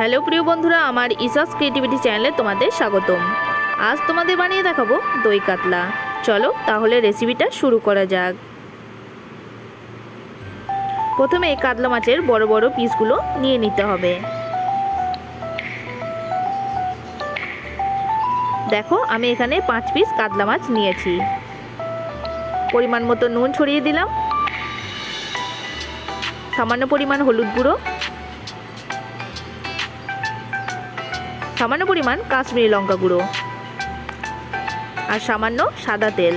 Hello প্রিয় বন্ধুরা, আমার ইসাস ক্রিয়েটিভিটি চ্যানেলে তোমাদের স্বাগতম। আজ তোমাদের বানিয়ে দেখাবো দই কাতলা। চলো তাহলে রেসিপিটা শুরু করা যাক। প্রথমে কাতলা মাছের বড় বড় পিসগুলো নিয়ে নিতে হবে। দেখো, আমি এখানে পাঁচ পিস কাতলা মাছ নিয়েছি। পরিমাণ মতো নুন ছড়িয়ে দিলাম। সামান্য পরিমাণ হলুদ গুঁড়ো। সামান্য পরিমাণ কাশ্মীরি লঙ্কা গুঁড়ো আর সামান্য সাদা তেল।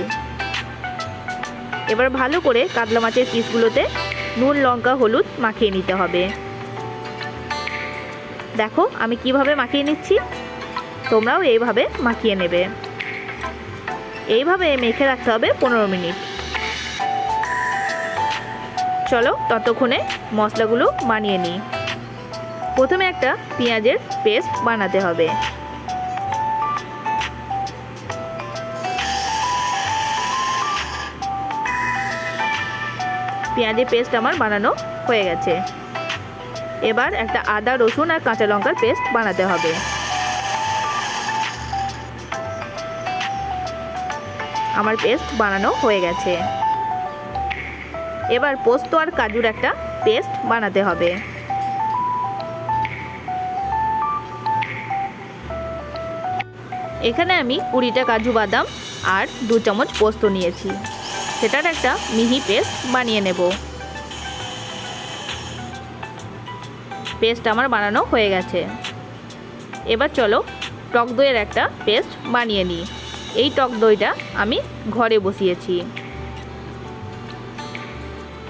এবার ভালো করে কাতলা মাছের পিসগুলোতে নুন, লঙ্কা, হলুদ মাখিয়ে নিতে হবে। দেখো, আমি কীভাবে মাখিয়ে নিচ্ছি? তোমরাও এইভাবে মাখিয়ে নেবে। এইভাবে মেখে রাখতে হবে পনেরো মিনিট। চলো, ততক্ষণে মশলাগুলো বানিয়ে নিই। প্রথমে একটা পেঁয়াজের পেস্ট বানাতে হবে। পেঁয়াজের পেস্ট আমার বানানো হয়ে গেছে। এবার একটা আদা, রসুন আর কাঁচা লঙ্কার পেস্ট বানাতে হবে। আমার পেস্ট বানানো হয়ে গেছে। এবার পোস্ত আর কাজুর একটা পেস্ট বানাতে হবে। এখানে আমি কুড়িটা কাজু বাদাম আর দু চামচ পোস্ত নিয়েছি। সেটার একটা মিহি পেস্ট বানিয়ে নেব। পেস্ট আমার বানানো হয়ে গেছে। এবার চলো টক দইয়ের একটা পেস্ট বানিয়ে নিই। এই টক দইটা আমি ঘরে বসিয়েছি।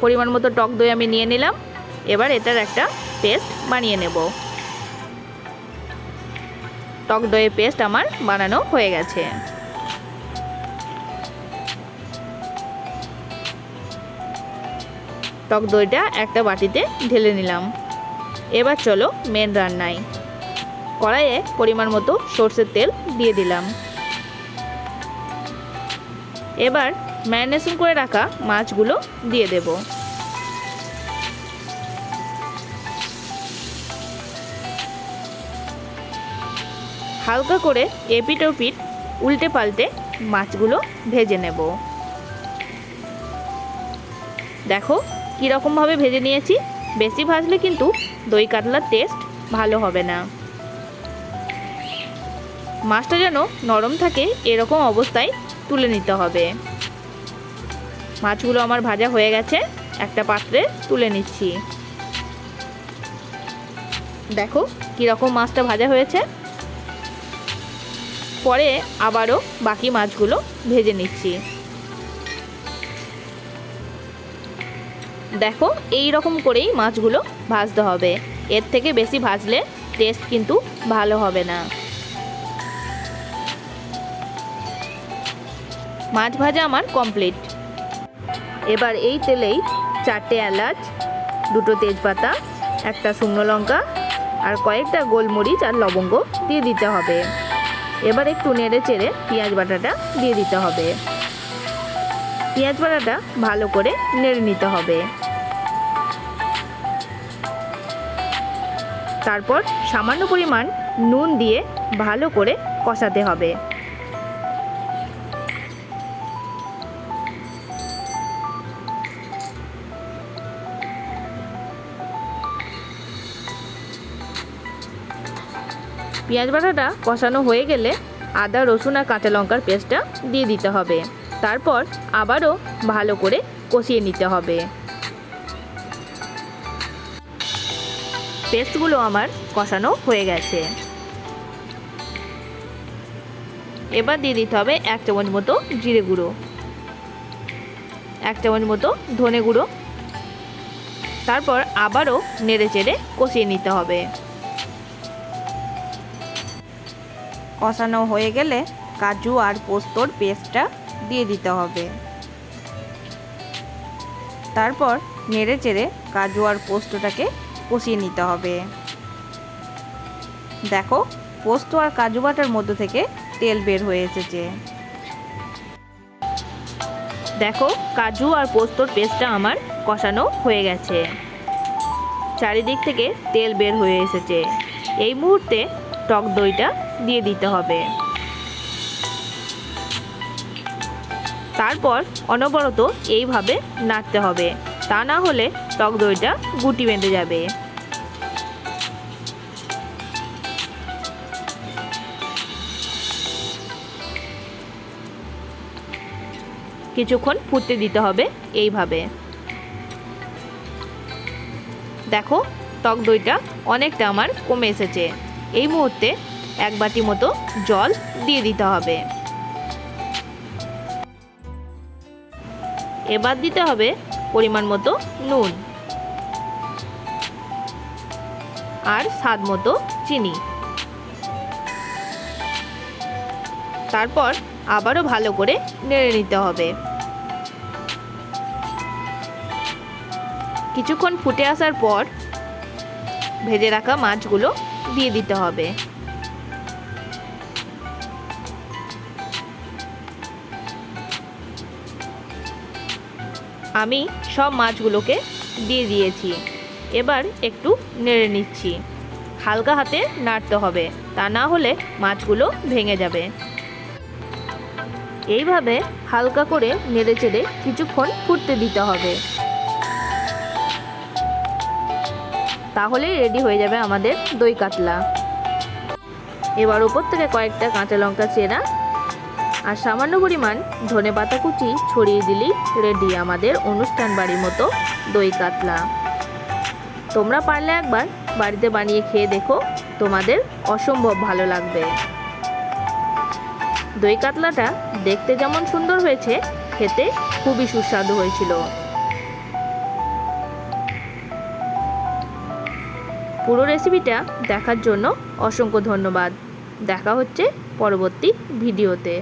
পরিমাণ মতো টক দই আমি নিয়ে নিলাম। এবার এটার একটা পেস্ট বানিয়ে নেব। টক দইয়ের পেস্ট আমার বানানো হয়ে গেছে। টক দইটা একটা বাটিতে ঢেলে নিলাম। এবার চলো মেন রান্নায়। কড়াইয়ে পরিমাণ মতো সর্ষের তেল দিয়ে দিলাম। এবার ম্যারিনেশন করে রাখা মাছগুলো দিয়ে দেব। হালকা করে এপিট ওপিট উল্টে পাল্টে মাছগুলো ভেজে নেব। দেখো কীরকমভাবে ভেজে নিয়েছি। বেশি ভাজলে কিন্তু দই কাতলার টেস্ট ভালো হবে না। মাছটা যেন নরম থাকে এরকম অবস্থায় তুলে নিতে হবে। মাছগুলো আমার ভাজা হয়ে গেছে, একটা পাত্রে তুলে নিচ্ছি। দেখো কীরকম মাছটা ভাজা হয়েছে। পরে আবারও বাকি মাছগুলো ভেজে নিচ্ছি। দেখো এই রকম করেই মাছগুলো ভাজতে হবে। এর থেকে বেশি ভাজলে টেস্ট কিন্তু ভালো হবে না। মাছ ভাজা আমার কমপ্লিট এবার এই তেলেই চারটে এলাচ, দুটো তেজপাতা, একটা শুকনো লঙ্কা আর কয়েকটা গোলমরিচ আর লবঙ্গ দিয়ে দিতে হবে। এবার একটু নেড়ে চেড়ে পেঁয়াজ বাটাটা দিয়ে দিতে হবে। পেঁয়াজ বাটাটা ভালো করে নেড়ে নিতে হবে। তারপর সামান্য পরিমাণ নুন দিয়ে ভালো করে কষাতে হবে। পেঁয়াজ বাটাটা কষানো হয়ে গেলে আদা, রসুন আর কাঁচা লঙ্কার পেস্টটা দিয়ে দিতে হবে। তারপর আবারও ভালো করে কষিয়ে নিতে হবে। পেস্টগুলো আমার কষানো হয়ে গেছে। এবার দিয়ে দিতে হবে এক চামচ মতো জিরে গুঁড়ো। এক চামচ মতো ধনে গুঁড়ো। তারপর আবারও নেড়ে চেড়ে কষিয়ে নিতে হবে। কষানো হয়ে গেলে কাজু আর পোস্তর পেস্টটা দিয়ে দিতে হবে। তারপর নেড়ে চেড়ে কাজু আর পোস্তটাকে কষিয়ে নিতে হবে। দেখো, পোস্ত আর কাজু বাটার মধ্যে থেকে তেল বের হয়ে এসেছে। দেখো, কাজু আর পোস্তর পেস্টটা আমার কষানো হয়ে গেছে। চারিদিক থেকে তেল বের হয়ে এসেছে। এই মুহূর্তে টক দইটা দিয়ে দিতে হবে। তারপর অনবরত এইভাবে নাড়তে হবে। তা না হলে টক দইটা গুটি বেঁধে যাবে। কিছুক্ষণ ফুটতে দিতে হবে এইভাবে। দেখো, টক দইটা অনেকটা আমার কমে এসেছে। এই মুহূর্তে এক বাটি মতো জল দিয়ে দিতে হবে। এবার দিতে হবে পরিমাণ মতো নুন আর স্বাদ মতো চিনি। তারপর আবারও ভালো করে নেড়ে নিতে হবে। কিছুক্ষণ ফুটে আসার পর ভেজে রাখা মাছগুলো দিয়ে দিতে হবে। আমি সব মাছগুলোকে দিয়ে দিয়েছি। এবার একটু নেড়ে নিচ্ছি। হালকা হাতে নাড়তে হবে, তা না হলে মাছগুলো ভেঙে যাবে। এইভাবে হালকা করে নেড়ে চেড়ে কিছুক্ষণ ফুটতে দিতে হবে। তাহলেই রেডি হয়ে যাবে আমাদের দই কাতলা। এবার উপর থেকে কয়েকটা কাঁচা লঙ্কা চেরা আর সামান্য পরিমাণ ধনে পাতা কুচি ছড়িয়ে দিলেই রেডি আমাদের অনুষ্ঠান বাড়ির মতো দই কাতলা। তোমরা পারলে একবার বাড়িতে বানিয়ে খেয়ে দেখো, তোমাদের অসম্ভব ভালো লাগবে। দই কাতলাটা দেখতে যেমন সুন্দর হয়েছে, খেতে খুবই সুস্বাদু হয়েছিল। পুরো রেসিপিটা দেখার জন্য অসংখ্য ধন্যবাদ। দেখা হচ্ছে পরবর্তী ভিডিওতে